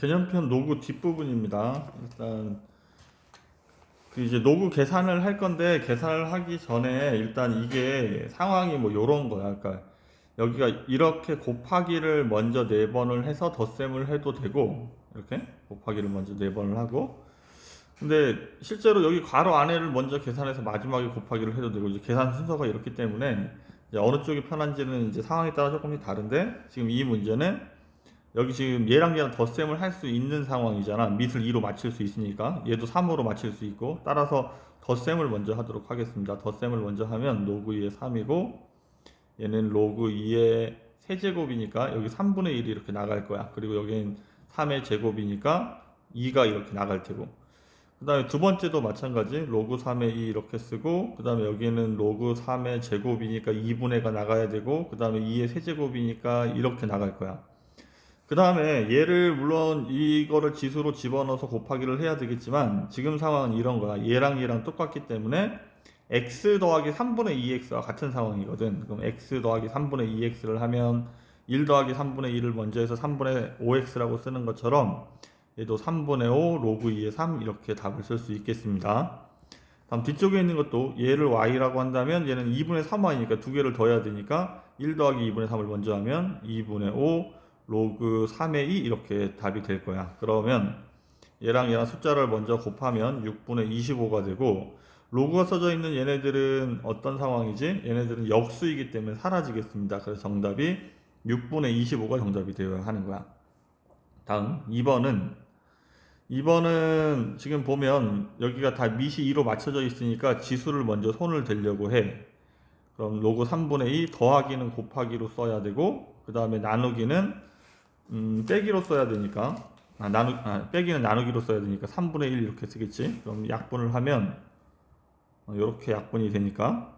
개념편 로그 뒷부분입니다. 일단 그 이제 로그 계산을 할 건데 계산을 하기 전에 일단 이게 상황이 뭐 요런 거야. 그러니까 여기가 이렇게 곱하기를 먼저 네 번을 해서 덧셈을 해도 되고 이렇게 곱하기를 먼저 네 번을 하고 근데 실제로 여기 괄호 안에를 먼저 계산해서 마지막에 곱하기를 해도 되고 이제 계산 순서가 이렇기 때문에 이제 어느 쪽이 편한지는 이제 상황에 따라 조금씩 다른데 지금 이 문제는 여기 지금 얘랑 얘랑 덧셈을 할 수 있는 상황이잖아. 밑을 2로 맞출 수 있으니까 얘도 3으로 맞출 수 있고 따라서 덧셈을 먼저 하도록 하겠습니다. 덧셈을 먼저 하면 로그 2의 3이고 얘는 로그 2의 세제곱이니까 여기 3분의 1이 이렇게 나갈 거야. 그리고 여기는 3의 제곱이니까 2가 이렇게 나갈 테고 그 다음에 두 번째도 마찬가지 로그 3의 2 이렇게 쓰고 그 다음에 여기는 로그 3의 제곱이니까 2분의 가 나가야 되고 그 다음에 2의 세제곱이니까 이렇게 나갈 거야 그 다음에 얘를 물론 이거를 지수로 집어넣어서 곱하기를 해야 되겠지만 지금 상황은 이런 거야 얘랑 얘랑 똑같기 때문에 x 더하기 3분의 2x와 같은 상황이거든 그럼 x 더하기 3분의 2x를 하면 1 더하기 3분의 2를 먼저 해서 3분의 5x라고 쓰는 것처럼 얘도 3분의 5 로그 2의 3 이렇게 답을 쓸 수 있겠습니다. 다음 뒤쪽에 있는 것도 얘를 y라고 한다면 얘는 2분의 3y니까 두 개를 더 해야 되니까 1 더하기 2분의 3을 먼저 하면 2분의 5 로그 3의 2 이렇게 답이 될 거야. 그러면 얘랑 얘랑 숫자를 먼저 곱하면 6분의 25가 되고 로그가 써져 있는 얘네들은 어떤 상황이지? 얘네들은 역수이기 때문에 사라지겠습니다. 그래서 정답이 6분의 25가 정답이 되어야 하는 거야. 다음 2번은 2번은 지금 보면 여기가 다 밑이 2로 맞춰져 있으니까 지수를 먼저 손을 대려고 해. 그럼 로그 3분의 2 더하기는 곱하기로 써야 되고 그 다음에 나누기는 음, 빼기로 써야 되니까 아, 나누 아, 빼기는 나누기로 써야 되니까 3분의 1 이렇게 쓰겠지. 그럼 약분을 하면 어, 이렇게 약분이 되니까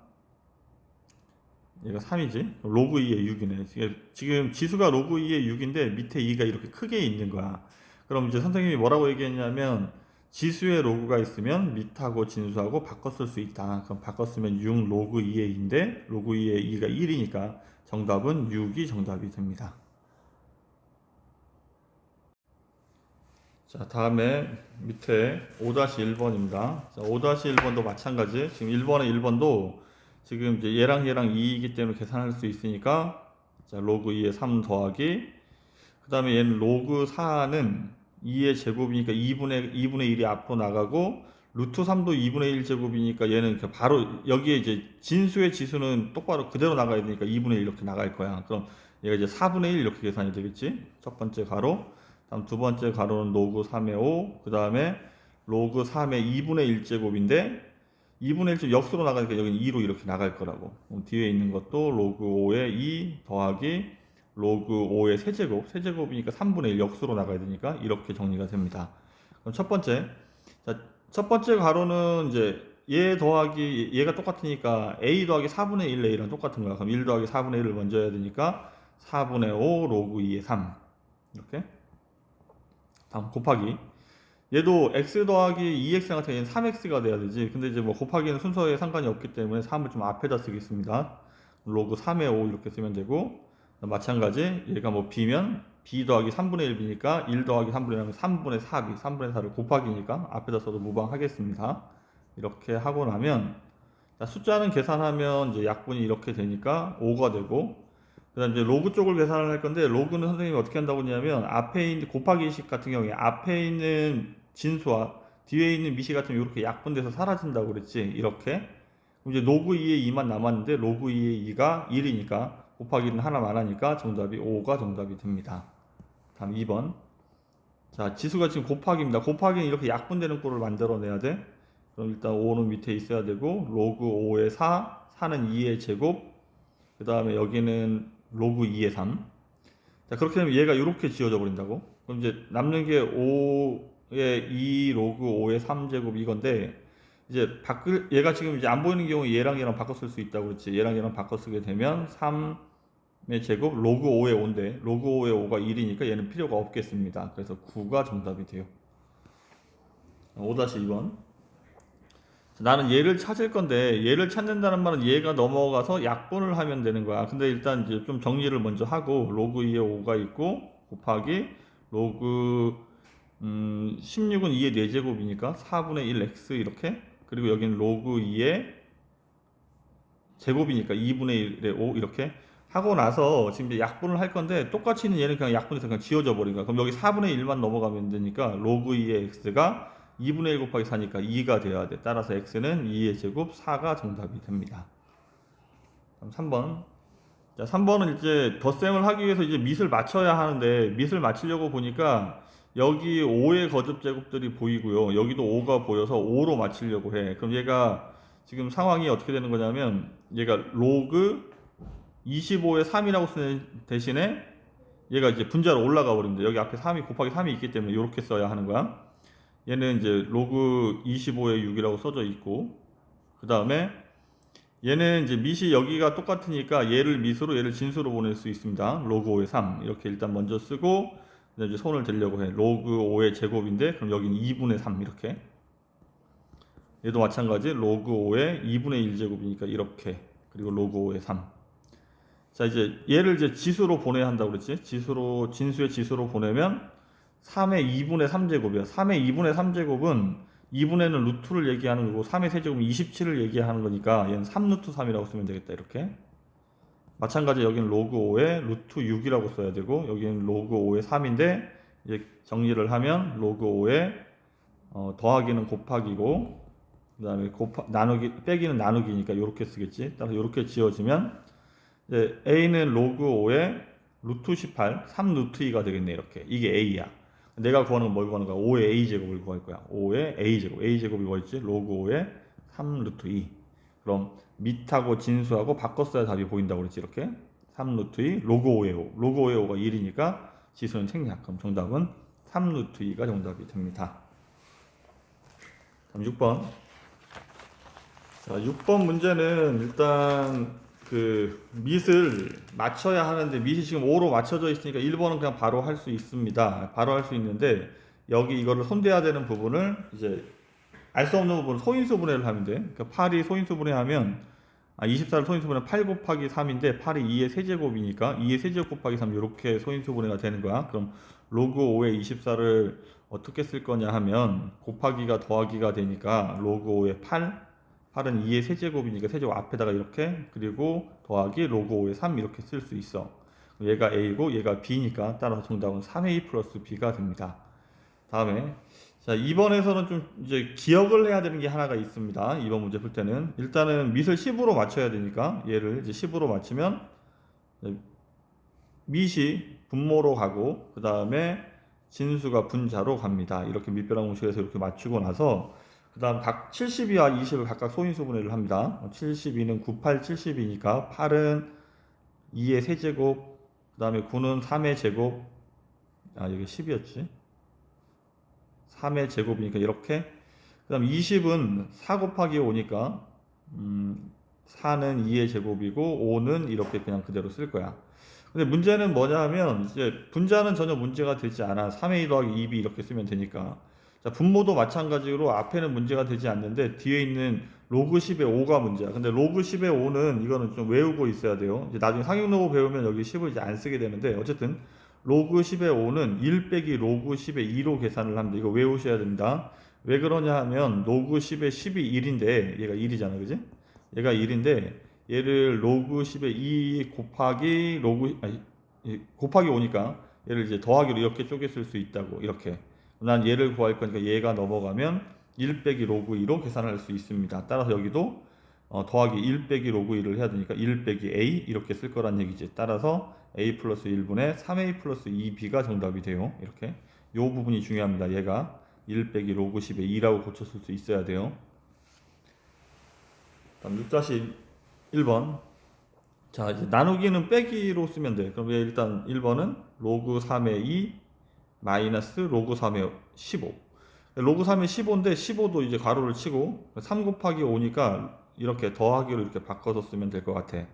얘가 3이지. 로그 2의 6이네. 지금 지수가 로그 2의 6인데 밑에 2가 이렇게 크게 있는 거야. 그럼 이제 선생님이 뭐라고 얘기했냐면 지수에 로그가 있으면 밑하고 진수하고 쓸수 있다. 그럼 바꿔 쓰면 6 로그 2의 2인데 로그 2의 2가 1이니까 정답은 6이 정답이 됩니다. 자, 다음에 밑에 5-1번입니다. 5-1번도 마찬가지. 지금 1번에 1번도 지금 이제 얘랑 얘랑 2이기 때문에 계산할 수 있으니까 자, 로그 2에 3 더하기 그 다음에 얘는 로그 4는 2의 제곱이니까 2분의 2분의 1이 앞으로 나가고 루트 3도 2분의 1 제곱이니까 얘는 바로 여기에 이제 진수의 지수는 똑바로 그대로 나가야 되니까 2분의 1 이렇게 나갈 거야. 그럼 얘가 이제 4분의 1 이렇게 계산이 되겠지. 첫 번째 가로. 다음 두 번째 가로는 로그 3의 5. 그 다음에 로그 3의 2분의 1 제곱인데 2분의 1 제곱 역수로 나가니까 여기는 2로 이렇게 나갈 거라고. 뒤에 있는 것도 로그 5의 2 더하기 로그 5의 세제곱, 세제곱이니까 3분의 1 역수로 나가야 되니까 이렇게 정리가 됩니다. 그럼 첫 번째, 자, 첫 번째 가로는 이제 얘 더하기 얘가 똑같으니까 a 더하기 4분의 1 a랑 똑같은 거야. 그럼 1 더하기 4분의 1을 먼저 해야 되니까 4분의 5 로그 2의 3 이렇게 다음 곱하기 얘도 x 더하기 2x 같은 경우는 3x가 돼야 되지. 근데 이제 뭐 곱하기는 순서에 상관이 없기 때문에 3을 좀 앞에다 쓰겠습니다. 로그 3의 5 이렇게 쓰면 되고 마찬가지 얘가 뭐 b면 b 더하기 3분의 1b니까 1 더하기 3분의 1하면 3분의 4b 3분의 4를 곱하기니까 앞에다 써도 무방하겠습니다 이렇게 하고 나면 자, 숫자는 계산하면 이제 약분이 이렇게 되니까 5가 되고 그 다음 이제 로그 쪽을 계산을 할 건데 로그는 선생님이 어떻게 한다고 했냐면 앞에 있는 곱하기식 같은 경우에 앞에 있는 진수와 뒤에 있는 미시 같은 경우 이렇게 약분돼서 사라진다고 그랬지 이렇게 이제 로그 2의 2만 남았는데 로그 2의 2가 1이니까 곱하기는 하나만 하니까 정답이 5가 정답이 됩니다. 다음 2번. 자, 지수가 지금 곱하기입니다. 곱하기는 이렇게 약분되는 꼴을 만들어내야 돼. 그럼 일단 5는 밑에 있어야 되고, 로그 5의 4, 4는 2의 제곱, 그 다음에 여기는 로그 2의 3. 자, 그렇게 되면 얘가 이렇게 지워져 버린다고. 그럼 이제 남는 게 5의 2 로그 5의 3제곱 이건데, 이제 바꿀, 얘가 지금 이제 안 보이는 경우에 얘랑 얘랑 바꿔 쓸 수 있다고 그랬지. 얘랑 얘랑 바꿔 쓰게 되면 3, 의 제곱 로그 5의 5인데 로그 5의 5가 1이니까 얘는 필요가 없겠습니다. 그래서 9가 정답이 돼요. 5-2번 나는 얘를 찾을 건데 얘를 찾는다는 말은 얘가 넘어가서 약분을 하면 되는 거야. 근데 일단 이제 좀 정리를 먼저 하고 로그 2의 5가 있고 곱하기 로그 음, 16은 2의 4제곱이니까 4분의 1x 이렇게 그리고 여기는 로그 2의 제곱이니까 2분의 1의 5 이렇게 하고 나서 지금 이제 약분을 할 건데 똑같이 있는 얘는 그냥 약분해서 그냥 지워져 버린 거야. 그럼 여기 4분의 1만 넘어가면 되니까 로그 2의 x가 2분의 1 곱하기 4니까 2가 돼야 돼. 따라서 x는 2의 제곱 4가 정답이 됩니다. 그럼 3번. 자, 3번은 이제 덧셈을 하기 위해서 이제 밑을 맞춰야 하는데 밑을 맞추려고 보니까 여기 5의 거듭 제곱들이 보이고요. 여기도 5가 보여서 5로 맞추려고 해. 그럼 얘가 지금 상황이 어떻게 되는 거냐면 얘가 로그 25에 3이라고 쓰는 대신에 얘가 이제 분자로 올라가 버립니다. 여기 앞에 3이 곱하기 3이 있기 때문에 이렇게 써야 하는 거야. 얘는 이제 로그 25에 6이라고 써져 있고 그 다음에 얘는 이제 밑이 여기가 똑같으니까 얘를 밑으로 얘를 진수로 보낼 수 있습니다. 로그 5의 3 이렇게 일단 먼저 쓰고 이제 손을 대려고 해. 로그 5의 제곱인데 그럼 여기는 2분의 3 이렇게. 얘도 마찬가지. 로그 5의 2분의 1제곱이니까 이렇게. 그리고 로그 5의 3 자 이제 얘를 이제 지수로 보내야 한다고 그랬지? 지수로 진수의 지수로 보내면 3의 2분의 3제곱이야. 3의 2분의 3제곱은 2분의는 루트를 얘기하는 거고 3의 세제곱은 27을 얘기하는 거니까 얘는 3루트 3이라고 쓰면 되겠다 이렇게. 마찬가지 여기는 로그 5에 루트 6이라고 써야 되고 여기는 로그 5의 3인데 이제 정리를 하면 로그 5에 어, 더하기는 곱하기고 그다음에 곱하, 나누기 빼기는 나누기니까 이렇게 쓰겠지. 따라서 이렇게 지어지면 이제 a는 로그 5에 루트 18 3 루트 2가 되겠네 이렇게. 이게 a야 내가 구하는 건 뭘 구하는 거야? 5의 a 제곱을 구할 거야. 5의 a 제곱. A 제곱이 뭐였지? 로그 5에 3 루트 2 그럼 밑하고 진수하고 바꿨어야 답이 보인다고 그랬지 이렇게? 3 루트 2 로그 5의 5 로그 5의 5가 1이니까 지수는 생략. 그럼 정답은 3 루트 2가 정답이 됩니다. 다음 6번. 자 6번 문제는 일단 그 밑을 맞춰야 하는데 밑이 지금 5로 맞춰져 있으니까 1번은 그냥 바로 할 수 있습니다 바로 할 수 있는데 여기 이거를 손대야 되는 부분을 이제 알 수 없는 부분은 소인수 분해를 하면 돼. 그러니까 8이 소인수 분해하면 아 24를 소인수 분해 8 곱하기 3인데 8이 2의 세제곱이니까 2의 세제곱 곱하기 3 이렇게 소인수 분해가 되는 거야. 그럼 로그 5의 24를 어떻게 쓸 거냐 하면 곱하기가 더하기가 되니까 로그 5의 8 8은 2의 세제곱이니까 세제곱 앞에다가 이렇게 그리고 더하기 로그 5의 3 이렇게 쓸 수 있어. 얘가 A고 얘가 B니까 따라서 정답은 3A 플러스 B가 됩니다. 다음에 자, 2번에서는 좀 이제 기억을 해야 되는 게 하나가 있습니다. 2번 문제 풀 때는 일단은 밑을 10으로 맞춰야 되니까 얘를 이제 10으로 맞추면 밑이 분모로 가고 그 다음에 진수가 분자로 갑니다. 이렇게 밑변환 공식에서 이렇게 맞추고 나서 그 다음 각 72와 20을 각각 소인수 분해를 합니다. 72는 98, 72니까 8은 2의 세제곱 그 다음에 9는 3의 제곱. 아 여기 10이었지? 3의 제곱이니까 이렇게. 그 다음 20은 4 곱하기 5니까 음, 4는 2의 제곱이고 5는 이렇게 그냥 그대로 쓸 거야. 근데 문제는 뭐냐 하면 이제 분자는 전혀 문제가 되지 않아. 3a 더하기 2b 이렇게 쓰면 되니까 자 분모도 마찬가지로 앞에는 문제가 되지 않는데 뒤에 있는 로그 10의 5가 문제야 근데 로그 10의 5는 이거는 좀 외우고 있어야 돼요 이제 나중에 상용로그 배우면 여기 10을 이제 안 쓰게 되는데 어쨌든 로그 10의 5는 1 빼기 로그 10의 2로 계산을 합니다. 이거 외우셔야 됩니다. 왜 그러냐 하면 로그 10의 10이 1인데 얘가 1이잖아. 그지? 얘가 1인데 얘를 로그 10의 2 곱하기 로그 아니, 곱하기 5니까 얘를 이제 더하기로 이렇게 쪼개 쓸 수 있다고 이렇게 난 얘를 구할 거니까 얘가 넘어가면 1 빼기 로그 2로 계산할 수 있습니다. 따라서 여기도 어, 더하기 1 빼기 로그 2를 해야 되니까 1 빼기 a 이렇게 쓸 거란 얘기지. 따라서 a 플러스 1분의 3a 플러스 2b가 정답이 돼요. 이렇게 이 부분이 중요합니다. 얘가 1 빼기 로그 10에 2라고 고쳤을 수 있어야 돼요. 다음 6-1번 자 이제 나누기는 빼기로 쓰면 돼. 그럼 일단 1번은 로그 3의 2 마이너스 로그 3의 15 로그 3의 15인데 15도 이제 가로를 치고 3 곱하기 5니까 이렇게 더하기로 이렇게 바꿔서 쓰면 될 것 같아.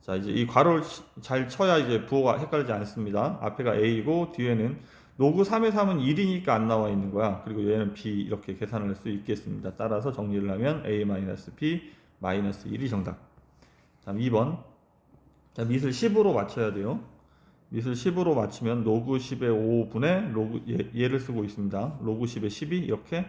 자, 이제 이 괄호를 잘 쳐야 이제 부호가 헷갈리지 않습니다. 앞에가 A고 뒤에는 로그 3의 3은 1이니까 안 나와 있는 거야. 그리고 얘는 B 이렇게 계산을 할 수 있겠습니다. 따라서 정리를 하면 A-B 마이너스 1이 정답. 다음 2번. 자, 밑을 10으로 맞춰야 돼요. 밑을 10으로 맞추면 로그 10의 5분의 로그 얘, 얘를 쓰고 있습니다. 로그 10의 12 이렇게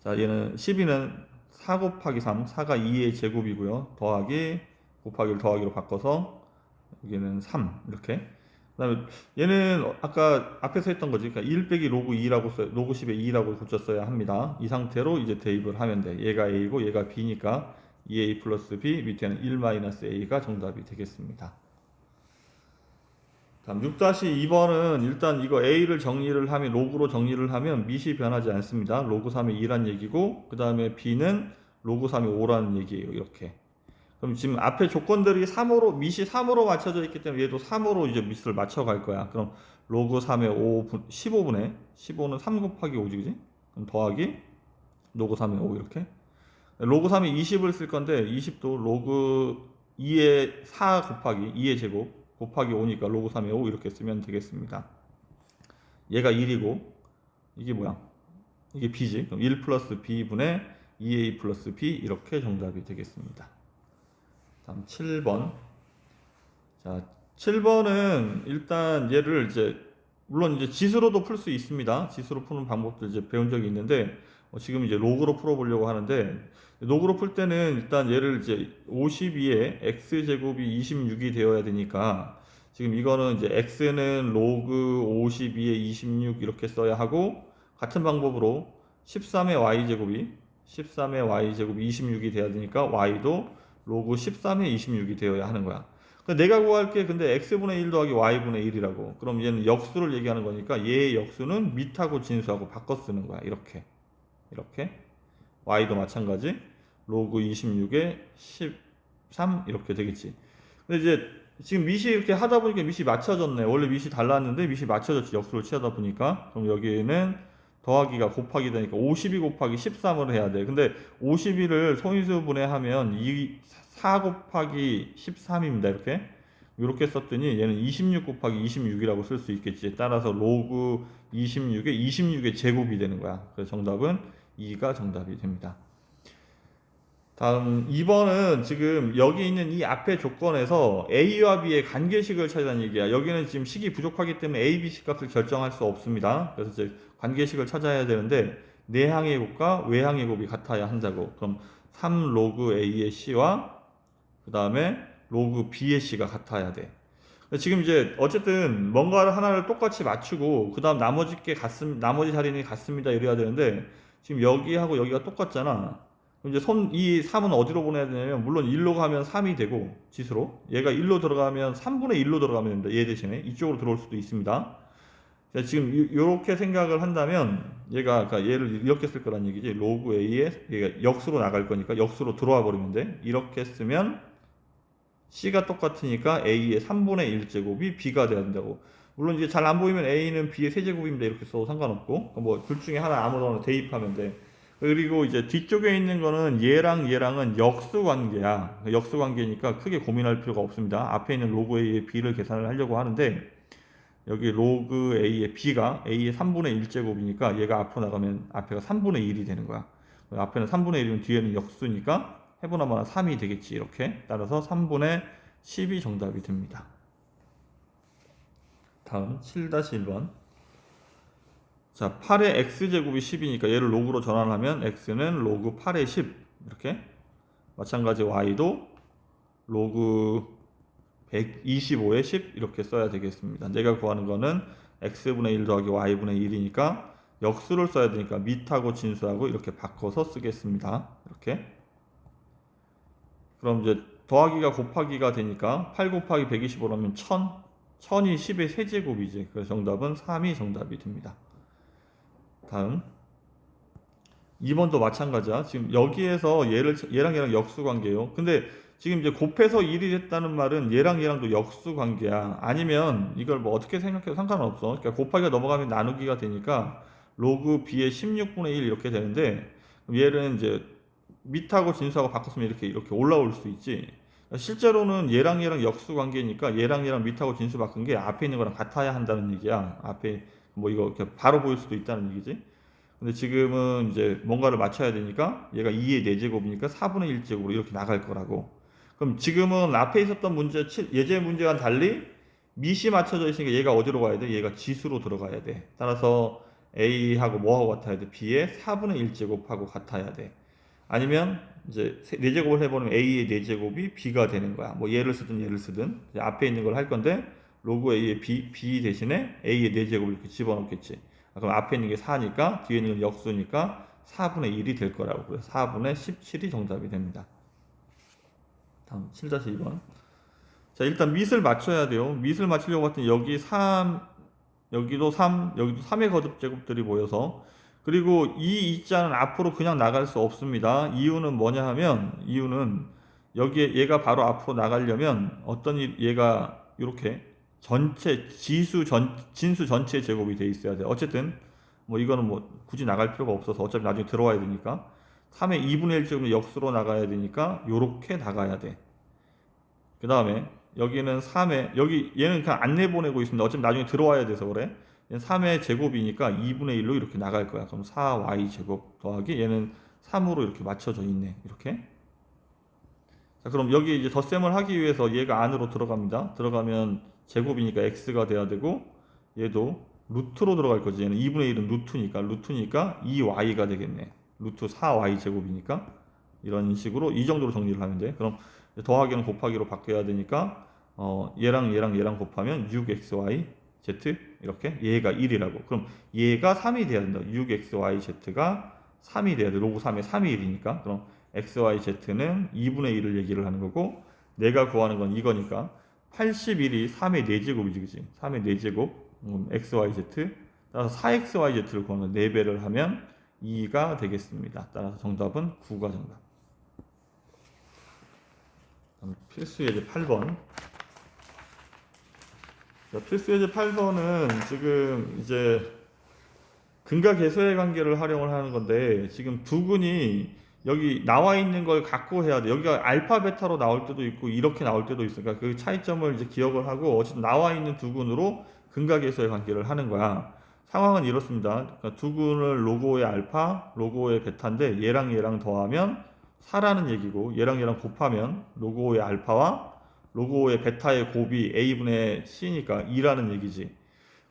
자 얘는 12는 4 곱하기 3 4가 2의 제곱이고요. 더하기 곱하기를 더하기로 바꿔서 여기는 3 이렇게 그 다음에 얘는 아까 앞에서 했던 거지. 그러니까 1 빼기 로그 2라고 써 로그 10의 2라고 고쳤어야 합니다. 이 상태로 이제 대입을 하면 돼. 얘가 a고 얘가 b니까 2a 플러스 b 밑에는 1 마이너스 a가 정답이 되겠습니다. 다음 6-2번은 일단 이거 a를 정리를 하면 로그로 정리를 하면 밑이 변하지 않습니다. 로그 3의 2란 얘기고 그 다음에 b는 로그 3의 5라는 얘기예요. 이렇게. 그럼 지금 앞에 조건들이 3으로 밑이 3으로 맞춰져 있기 때문에 얘도 3으로 이제 밑을 맞춰 갈 거야. 그럼 로그 3의 5 15분의 15는 3 곱하기 5지 그지? 그럼 더하기 로그 3의 5 이렇게. 로그 3의 20을 쓸 건데 20도 로그 2의 4 곱하기 2의 제곱 곱하기 5니까 로그 3의 5 이렇게 쓰면 되겠습니다. 얘가 1이고 이게 뭐야? 이게 b지. 그럼 1 플러스 b분의 2a 플러스 b 이렇게 정답이 되겠습니다. 다음 7번. 자, 7번은 일단 얘를 이제 물론 이제 지수로도 풀 수 있습니다. 지수로 푸는 방법도 이제 배운 적이 있는데 어, 지금 이제 로그로 풀어보려고 하는데 로그로 풀 때는 일단 얘를 이제 52에 x 제곱이 26이 되어야 되니까 지금 이거는 이제 x는 로그 52에 26 이렇게 써야 하고 같은 방법으로 13의 y 제곱이 13의 y 제곱이 26이 돼야 되니까 y도 로그 13의 26이 되어야 하는 거야. 근데 내가 구할 게 근데 x분의 1 더하기 y분의 1이라고. 그럼 얘는 역수를 얘기하는 거니까 얘의 역수는 밑하고 진수하고 바꿔 쓰는 거야. 이렇게. 이렇게. y도 마찬가지. 로그 26에 13 이렇게 되겠지. 근데 이제 지금 밑이 이렇게 하다 보니까 밑이 맞춰졌네. 원래 밑이 달랐는데 밑이 맞춰졌지. 역수를 취하다 보니까. 그럼 여기에는 더하기가 곱하기 되니까 52 곱하기 13을 해야 돼. 근데 52를 소인수 분해 하면 4 곱하기 13입니다. 이렇게. 이렇게 썼더니 얘는 26 곱하기 26이라고 쓸 수 있겠지. 따라서 로그 26에 26의 제곱이 되는 거야. 그래서 정답은 2가 정답이 됩니다. 다음 2번은 지금 여기 있는 이 앞의 조건에서 A와 B의 관계식을 찾아는 얘기야. 여기는 지금 식이 부족하기 때문에 A, B 식 값을 결정할 수 없습니다. 그래서 이제 관계식을 찾아야 되는데 내항의 곱과 외항의 곱이 같아야 한다고. 그럼 3 로그 A의 C와 그 다음에 로그 B의 C가 같아야 돼. 지금 이제 어쨌든 뭔가를 하나를 똑같이 맞추고 그 다음 나머지 게 같습 나머지 자리는 같습니다 이래야 되는데 지금 여기하고 여기가 똑같잖아. 이제 손, 이 3은 어디로 보내야 되냐면, 물론 1로 가면 3이 되고, 지수로. 얘가 1로 들어가면 3분의 1로 들어가면 됩니다. 얘 대신에. 이쪽으로 들어올 수도 있습니다. 자, 지금 이렇게 생각을 한다면, 얘가, 그러니까 얘를 이렇게 쓸 거란 얘기지. 로그 A에 얘가 역수로 나갈 거니까 역수로 들어와 버리면 돼. 이렇게 쓰면, C가 똑같으니까 A의 3분의 1제곱이 B가 돼야 된다고. 물론 이제 잘 안 보이면 A는 B의 세제곱입니다. 이렇게 써도 상관없고, 뭐, 둘 중에 하나 아무거나 대입하면 돼. 그리고 이제 뒤쪽에 있는 거는 얘랑 얘랑은 역수 관계야. 역수 관계니까 크게 고민할 필요가 없습니다. 앞에 있는 로그 A의 B를 계산을 하려고 하는데 여기 로그 A의 B가 A의 3분의 1제곱이니까 얘가 앞으로 나가면 앞에가 3분의 1이 되는 거야. 앞에는 3분의 1이면 뒤에는 역수니까 해보나마나 3이 되겠지 이렇게. 따라서 3분의 10이 정답이 됩니다. 다음 7-1번 자, 8의 x제곱이 10이니까 얘를 로그로 전환하면 x는 로그 8의 10 이렇게 마찬가지 y도 로그 125의 10 이렇게 써야 되겠습니다. 내가 구하는 거는 x분의 1 더하기 y분의 1이니까 역수를 써야 되니까 밑하고 진수하고 이렇게 바꿔서 쓰겠습니다. 이렇게 그럼 이제 더하기가 곱하기가 되니까 8 곱하기 125라면 1000 1000이 10의 세제곱이지. 그래서 정답은 3이 정답이 됩니다. 다음 2번도 마찬가지야. 지금 여기에서 얘를 얘랑 얘랑 역수 관계예요. 근데 지금 이제 곱해서 1이 됐다는 말은 얘랑 얘랑도 역수 관계야. 아니면 이걸 뭐 어떻게 생각해도 상관없어. 그러니까 곱하기가 넘어가면 나누기가 되니까 로그 b의 16분의 1 이렇게 되는데 얘는 이제 밑하고 진수하고 바꿨으면 이렇게 이렇게 올라올 수 있지. 실제로는 얘랑 얘랑 역수 관계니까 얘랑 얘랑 밑하고 진수 바꾼 게 앞에 있는 거랑 같아야 한다는 얘기야. 앞에 뭐 이거 이렇게 바로 보일 수도 있다는 얘기지. 근데 지금은 이제 뭔가를 맞춰야 되니까 얘가 2의 4제곱이니까 4분의 1제곱으로 이렇게 나갈 거라고. 그럼 지금은 앞에 있었던 문제 치- 예제 문제와는 달리 미시 맞춰져 있으니까 얘가 어디로 가야 돼? 얘가 지수로 들어가야 돼. 따라서 A하고 뭐하고 같아야 돼? B의 4분의 1제곱하고 같아야 돼. 아니면 이제 세- 4제곱을 해보면 A의 4제곱이 B가 되는 거야. 뭐 얘를 쓰든 얘를 쓰든 앞에 있는 걸 할 건데 로그 A의 B, B 대신에 A의 4제곱을 이렇게 집어넣겠지. 아, 그럼 앞에 있는 게 4니까 뒤에 있는 건 역수니까 4분의 1이 될 거라고. 그래서 4분의 17이 정답이 됩니다. 다음 7-2번. 자, 일단 밑을 맞춰야 돼요. 밑을 맞추려고 봤더니 여기 3, 여기도 3, 여기도 3의 거듭 제곱들이 모여서 그리고 이 이자는 앞으로 그냥 나갈 수 없습니다. 이유는 뭐냐 하면 이유는 여기에 얘가 바로 앞으로 나가려면 어떤 일, 얘가 이렇게 전체 지수 전 진수 전체 제곱이 돼 있어야 돼. 어쨌든 뭐 이거는 뭐 굳이 나갈 필요가 없어서 어차피 나중에 들어와야 되니까 3의 2분의 1 제곱은 역수로 나가야 되니까 요렇게 나가야 돼. 그 다음에 여기는 3의 여기 얘는 그냥 안 내보내고 있습니다. 어차피 나중에 들어와야 돼서 그래. 얘는 3의 제곱이니까 2분의 1로 이렇게 나갈 거야. 그럼 4y 제곱 더하기 얘는 3으로 이렇게 맞춰져 있네. 이렇게. 자, 그럼 여기 이제 덧셈을 하기 위해서 얘가 안으로 들어갑니다. 들어가면 제곱이니까 x가 돼야 되고 얘도 루트로 들어갈 거지. 얘는 2분의 1은 루트니까 루트니까 2y가 되겠네. 루트 4y 제곱이니까 이런 식으로 이 정도로 정리를 하면 돼. 그럼 더하기는 곱하기로 바뀌어야 되니까 어, 얘랑 얘랑 얘랑 곱하면 6xy z 이렇게 얘가 1이라고. 그럼 얘가 3이 돼야 된다. 6xy z가 3이 돼야 돼. 로그 3에 3이 1이니까. 그럼 xy z는 2분의 1을 얘기를 하는 거고 내가 구하는 건 이거니까 81이 3의 4제곱이지 그지? 3의 4제곱 음, xy z 따라서 4xy z를 구하는 4배를 하면 2가 되겠습니다. 따라서 정답은 9가 정답. 필수 예제 8번. 자, 필수 예제 8번은 지금 이제 근과 계수의 관계를 활용을 하는 건데 지금 두근이 여기 나와 있는 걸 갖고 해야 돼. 여기가 알파 베타로 나올 때도 있고 이렇게 나올 때도 있으니까 그 차이점을 이제 기억을 하고 어쨌든 나와 있는 두근으로 근과 계수의 관계를 하는 거야. 상황은 이렇습니다. 그러니까 두근을 로고의 알파, 로고의 베타인데 얘랑 얘랑 더하면 4라는 얘기고 얘랑 얘랑 곱하면 로고의 알파와 로고의 베타의 곱이 a분의 c니까 2라는 얘기지.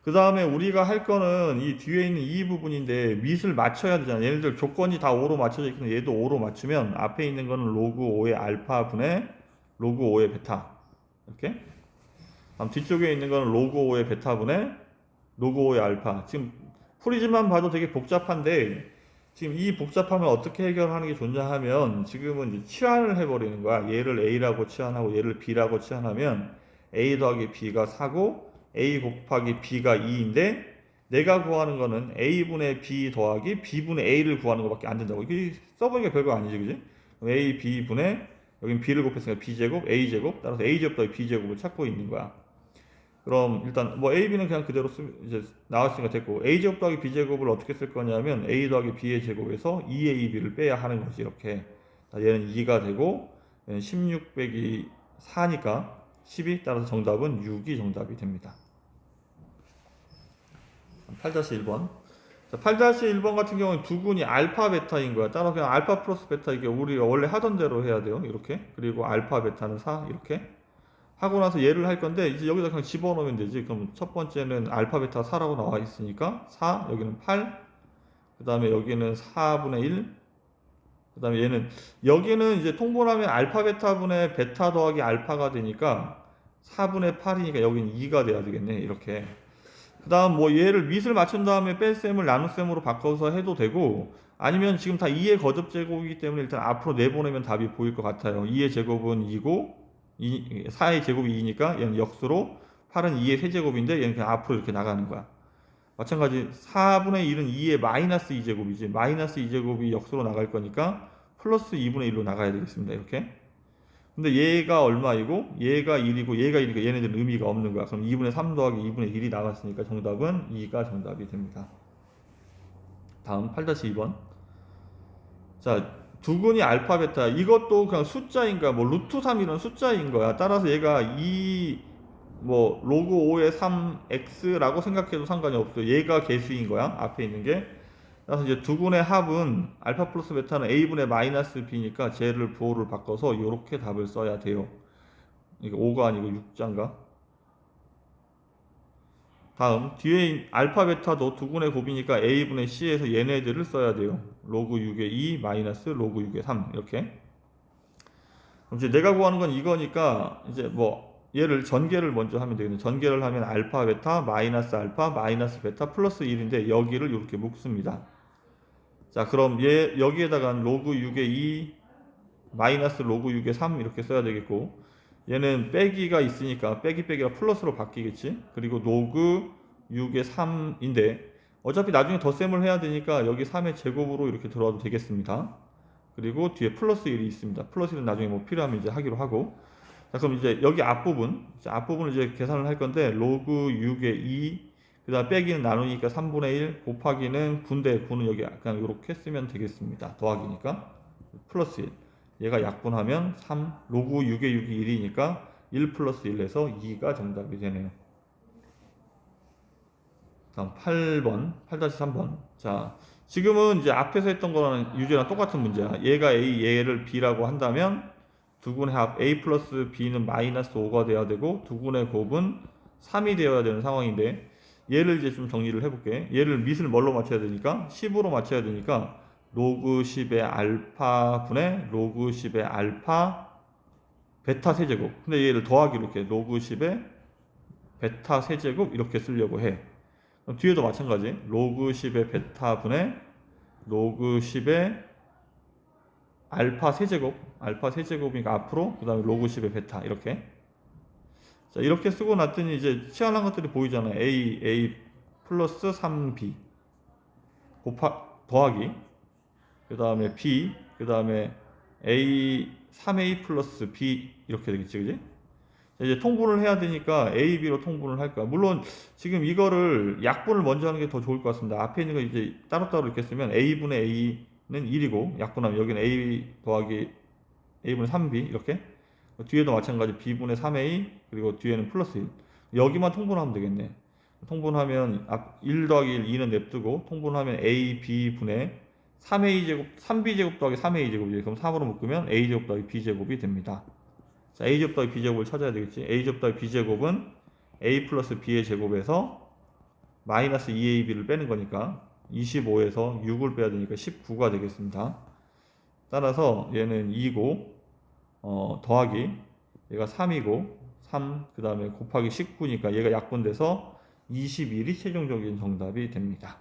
그 다음에 우리가 할 거는 이 뒤에 있는 이 부분인데 밑을 맞춰야 되잖아. 얘네들 조건이 다 5로 맞춰져 있는데 얘도 5로 맞추면 앞에 있는 거는 로그 5의 알파 분의 로그 5의 베타. 이렇게. 다음 뒤쪽에 있는 거는 로그 5의 베타 분의 로그 5의 알파. 지금 프리즘만 봐도 되게 복잡한데 지금 이 복잡함을 어떻게 해결하는 게 좋냐 하면 지금은 이제 치환을 해버리는 거야. 얘를 A라고 치환하고 얘를 B라고 치환하면 A 더하기 B가 4고 A 곱하기 B가 2인데 내가 구하는 거는 A분의 B 더하기 B분의 A를 구하는 것밖에 안 된다고. 이게 써보니까 별거 아니지, 그지? A, B분의 여긴 B를 곱했으니까 B제곱, A제곱 따라서 A제곱 더하기 B제곱을 찾고 있는 거야. 그럼 일단 뭐 A, B는 그냥 그대로 쓰, 이제 나왔으니까 됐고 A 제곱 더하기 B 제곱을 어떻게 쓸 거냐면 A 더하기 B의 제곱에서 2AB를 빼야 하는 거지 이렇게 자, 얘는 2가 되고 얘는 16 빼기 4니까 12 따라서 정답은 6이 정답이 됩니다. 8-1번. 자, 8-1번 같은 경우는 두근이 알파 베타인 거야. 따라서 그냥 알파 플러스 베타 이게 우리가 원래 하던 대로 해야 돼요. 이렇게. 그리고 알파 베타는 4 이렇게. 하고 나서 얘를 할 건데 이제 여기다 그냥 집어넣으면 되지. 그럼 첫 번째는 알파 베타 4라고 나와 있으니까 4, 여기는 8, 그 다음에 여기는 4분의 1, 그 다음에 얘는 여기는 이제 통분하면 알파 베타 분의 베타 더하기 알파가 되니까 4분의 8이니까 여기는 2가 돼야 되겠네. 이렇게. 그 다음 뭐 얘를 밑을 맞춘 다음에 뺄셈을 나눗셈으로 바꿔서 해도 되고 아니면 지금 다 2의 거듭 제곱이기 때문에 일단 앞으로 내보내면 답이 보일 것 같아요. 2의 제곱은 2고 2, 4의 제곱이 2니까 얘는 역수로 8은 2의 세제곱인데 얘는 그냥 앞으로 이렇게 나가는 거야. 마찬가지 4분의 1은 2의 마이너스 2제곱이지. 마이너스 2제곱이 역수로 나갈 거니까 플러스 2분의 1로 나가야 되겠습니다. 이렇게. 근데 얘가 얼마이고 얘가 1이고 얘가 1이니까 얘네들은 의미가 없는 거야. 그럼 2분의 3 더하기 2분의 1이 나갔으니까 정답은 2가 정답이 됩니다. 다음 8-2번. 자, 두근이 알파 베타 이것도 그냥 숫자인가 뭐 루트 3 이런 숫자인 거야 따라서 얘가 2 뭐 로그 5의 3x라고 생각해도 상관이 없어 얘가 개수인 거야 앞에 있는 게 따라서 이제 두 군의 합은 알파 플러스 베타는 a분의 마이너스 b니까 쟤를 부호를 바꿔서 이렇게 답을 써야 돼요. 이게 5가 아니고 6자인가? 다음 뒤에 있- 알파 베타도 두 군의 곱이니까 a분의 c에서 얘네들을 써야 돼요. 로그 6의 2 마이너스 로그 6의 3 이렇게. 그럼 이제 내가 구하는 건 이거니까 이제 뭐 얘를 전개를 먼저 하면 되겠네. 전개를 하면 알파 베타 마이너스 알파 마이너스 베타 플러스 1인데 여기를 이렇게 묶습니다. 자 그럼 얘 여기에다가 로그 6의 2 마이너스 로그 6의 3 이렇게 써야 되겠고 얘는 빼기가 있으니까 빼기 빼기가 플러스로 바뀌겠지? 그리고 로그 6의 3인데 어차피 나중에 덧셈을 해야 되니까 여기 3의 제곱으로 이렇게 들어와도 되겠습니다. 그리고 뒤에 플러스 1이 있습니다. 플러스 1은 나중에 뭐 필요하면 이제 하기로 하고. 자 그럼 이제 여기 앞부분 자, 앞부분을 이제 계산을 할 건데 로그 6의 2 그 다음 빼기는 나누니까 3분의 1 곱하기는 9인데 9는 여기 약간 이렇게 쓰면 되겠습니다. 더하기니까. 플러스 1 얘가 약분하면 3 로그 6의 6이 1이니까 1 플러스 1에서 2가 정답이 되네요. 다음 8번 8-3번. 자 지금은 이제 앞에서 했던 거랑 유제랑 똑같은 문제야. 얘가 A 얘를 B라고 한다면 두 군의 합 A 플러스 B는 마이너스 5가 돼야 되고 두 군의 곱은 3이 되어야 되는 상황인데 얘를 이제 좀 정리를 해볼게. 얘를 밑을 뭘로 맞춰야 되니까? 10으로 맞춰야 되니까 로그 10의 알파 분의 로그 10의 알파 베타 세제곱. 근데 얘를 더하기로 이렇게 로그 10의 베타 세제곱 이렇게 쓰려고 해. 뒤에도 마찬가지. 로그 10의 베타 분의 로그 10의 알파 세제곱. 알파 세제곱이니까 앞으로 그 다음에 로그 10의 베타 이렇게 자 이렇게 쓰고 났더니 이제 치환한 것들이 보이잖아요. A a 플러스 3b 곱하 더하기. 그 다음에 b 그 다음에 a 3a 플러스 b 이렇게 되겠지 그지? 자, 이제 통분을 해야 되니까 a b로 통분을 할 거야. 물론 지금 이거를 약분을 먼저 하는 게 더 좋을 것 같습니다. 앞에 있는 거 이제 따로따로 이렇게 쓰면 a 분의 a는 1이고 약분하면 여기는 a 더하기 a분의 3b 이렇게 뒤에도 마찬가지 b분의 3a 그리고 뒤에는 플러스 1 여기만 통분하면 되겠네. 통분하면 앞 1 더하기 1 2는 냅두고 통분하면 a b 분의 3a 제곱 3b 제곱 더하기 3a 제곱이죠. 그럼 3으로 묶으면 a 제곱 더하기 b 제곱이 됩니다. 자 a 제곱 더하기 b 제곱을 찾아야 되겠지. A 제곱 더하기 b 제곱은 a 플러스 b의 제곱에서 마이너스 2ab를 빼는 거니까 25에서 6을 빼야 되니까 19가 되겠습니다. 따라서 얘는 2고 어, 더하기 얘가 3이고 3 그 다음에 곱하기 19니까 얘가 약분돼서 21이 최종적인 정답이 됩니다.